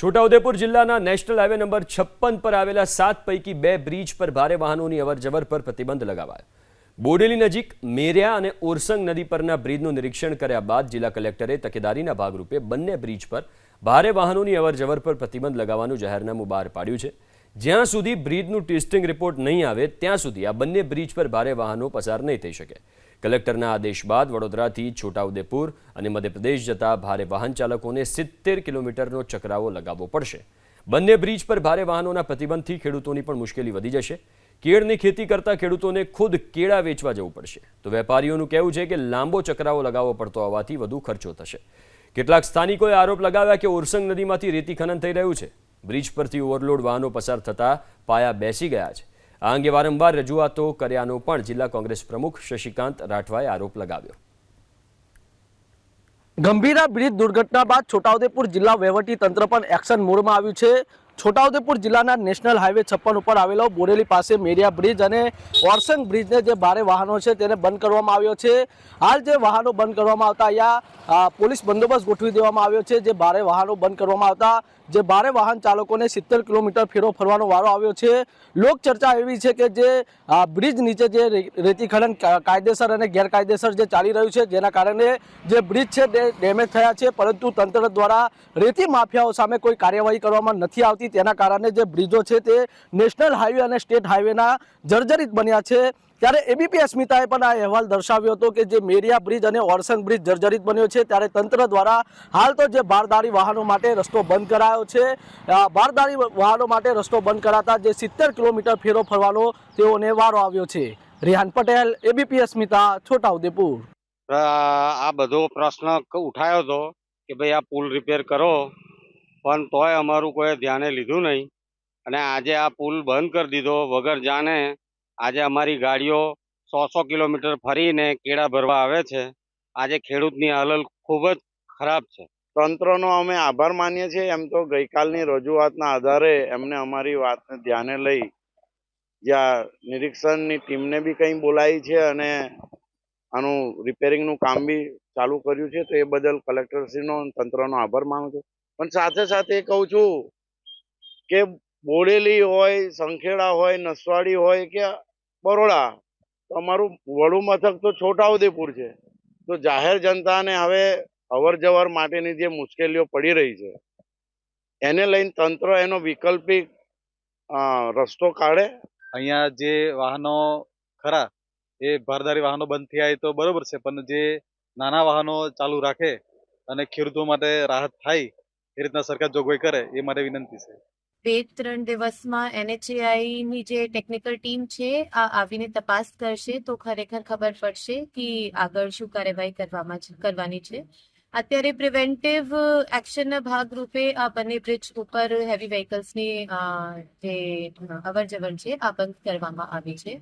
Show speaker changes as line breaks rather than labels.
છોટાઉદેપુર જિલ્લાના national highway number છપ્પન પર આવેલા સાત પૈકી બે બ્રિજ પર ભારે વાહનોની અવરજવર પર પ્રતિબંધ લગાવાયો. બોડેલી નજીક મેરિયા અને ઓરસંગ નદી પરના બ્રિજનું નિરીક્ષણ કર્યા બાદ જિલ્લા કલેક્ટરે તકેદારીના ભાગરૂપે બંને બ્રિજ પર ભારે વાહનોની અવરજવર પર પ્રતિબંધ લગાવવાનું જાહેરનામું બહાર પાડ્યું છે. જ્યાં સુધી બ્રિજનું ટેસ્ટિંગ રિપોર્ટ નહીં આવે, ત્યાં સુધી આ બંને બ્રિજ પર ભારે વાહનો પસાર નહીં થઈ શકે. કલેક્ટરના આદેશ બાદ વડોદરાથી છોટાઉદેપુર અને મધ્યપ્રદેશ જતા ભારે વાહન ચાલકોને સિત્તેર કિલોમીટરનો ચકરાવો લગાવવો પડશે. બંને બ્રિજ પર ભારે વાહનોના પ્રતિબંધથી ખેડૂતોની પણ મુશ્કેલી વધી જશે. કેળની ખેતી કરતા ખેડૂતોને ખુદ કેળા વેચવા જવું પડશે. તો વેપારીઓનું કહેવું છે કે લાંબો ચકરાવો લગાવવો પડતો હોવાથી વધુ ખર્ચો થશે. કેટલાક સ્થાનિકોએ આરોપ લગાવ્યા કે ઓરસંગ નદીમાંથી રેતી ખનન થઈ રહ્યું છે. બ્રિજ પરથી ઓવરલોડ વાહનો પસાર થતા પાયા બેસી ગયા છે. આ અંગે વારંવાર રજૂઆતો કર્યાનો પણ જિલ્લા કોંગ્રેસ પ્રમુખ શશિકાંત રાઠવાએ આરોપ લગાવ્યો.
ગંભીરા બ્રિજ દુર્ઘટના બાદ છોટાઉદેપુર જિલ્લા વહીવટી તંત્ર પણ એક્શન મોડમાં આવ્યું છે. છોટાઉદેપુર જિલ્લાના નેશનલ હાઈવે છપ્પન ઉપર આવેલો બોરેલી પાસે મેરિયા બ્રિજ અને ઓરસંગ બ્રિજને જે ભારે વાહનો છે તેને બંધ કરવામાં આવ્યો છે. હાલ જે વાહનો બંધ કરવામાં આવતા અહીંયા પોલીસ બંદોબસ્ત ગોઠવી દેવામાં આવ્યો છે જે ભારે વાહનો બંધ કરવામાં આવતા. જે ભારે વાહન ચાલકોને સિત્તેર કિલોમીટર ફેરો ફરવાનો વારો આવ્યો છે. લોકચર્ચા એવી છે કે જે બ્રિજ નીચે જે રેતી ખનન કાયદેસર અને ગેરકાયદેસર જે ચાલી રહ્યું છે જેના કારણે જે બ્રિજ છે તે ડેમેજ થયા છે. પરંતુ તંત્ર દ્વારા રેતી માફિયાઓ સામે કોઈ કાર્યવાહી કરવામાં નથી આવતી. તેના કારણે જે બ્રિજો છે તે નેશનલ હાઈવે અને સ્ટેટ હાઈવેના જર્જરિત બન્યા છે. ત્યારે એબીપી અસ્મિતાએ પણ આ અહેવાલ દર્શાવ્યો હતો કે જે મેરિયા બ્રિજ અને ઓરસંગ બ્રિજ જર્જરિત બન્યો છે, ત્યારે તંત્ર દ્વારા હાલ તો જે બારદારી વાહનો માટે રસ્તો બંધ કરાયો છે. બારદારી વાહનો માટે રસ્તો બંધ કરાતા જે સિત્તેર કિલોમીટર ફેરો ફરવાનો તેઓને વારો આવ્યો છે. રિહાન પટેલ એબીપી અસ્મિતા, છોટાઉદેપુર.
આ બધો પ્રશ્ન ઉઠાયો હતો કે ભાઈ આ પુલ રિપેર કરો. પણ તોય અમારું કોઈ ધ્યાને લીધું નહીં. અને આજે આ પુલ બંધ કરી દીધો. વગર જાણે આજે અમારી ગાડીઓ સો સો કિલોમીટર ફરીને કેળા ભરવા આવે છે. આજે ખેડૂતની હાલત ખૂબ જ ખરાબ છે.
તંત્રનો અમે આભાર માનીએ છીએ. એમ તો ગઈકાલની રજૂઆતના આધારે એમને અમારી વાતને ધ્યાને લઈ જ્યાં નિરીક્ષણની ટીમને બી કંઈ બોલાવી છે અને આનું રિપેરિંગનું કામ બી ચાલુ કર્યું છે, તો એ બદલ કલેક્ટરશ્રીનો તંત્રનો આભાર માનું છું. પણ સાથે સાથે કહું છું કે બોડેલી હોય, સંખેડા હોય, નસવાડી હોય કે બરોડા અમારું વડું મથક તો છોટાઉદેપુર છે. તો જાહેર જનતાને હવે અવર જવર માટેની જે મુશ્કેલીઓ પડી રહી છે, એને લઈને તંત્ર એનો વૈકલ્પિક રસ્તો કાઢે.
અહીંયા જે વાહનો ખરા, એ ભારદારી વાહનો બંધ થયા તો બરોબર છે, પણ જે નાના વાહનો ચાલુ રાખે અને ખેડૂતો માટે રાહત થાય એ રીતના સરકાર જોગવાઈ કરે, એ મારે વિનંતી છે.
બે ત્રણ દિવસમાં એનએચએઆઈ ની જે ટેકનિકલ ટીમ છે, આ આવીને તપાસ કરશે તો ખરેખર ખબર પડશે કે આગળ શું કાર્યવાહી કરવામાં કરવાની છે. અત્યારે પ્રિવેન્ટિવ એક્શનના ભાગરૂપે આ બંને બ્રિજ ઉપર હેવી વ્હીકલ્સની જે અવર જવર છે, આ બંધ કરવામાં આવી છે.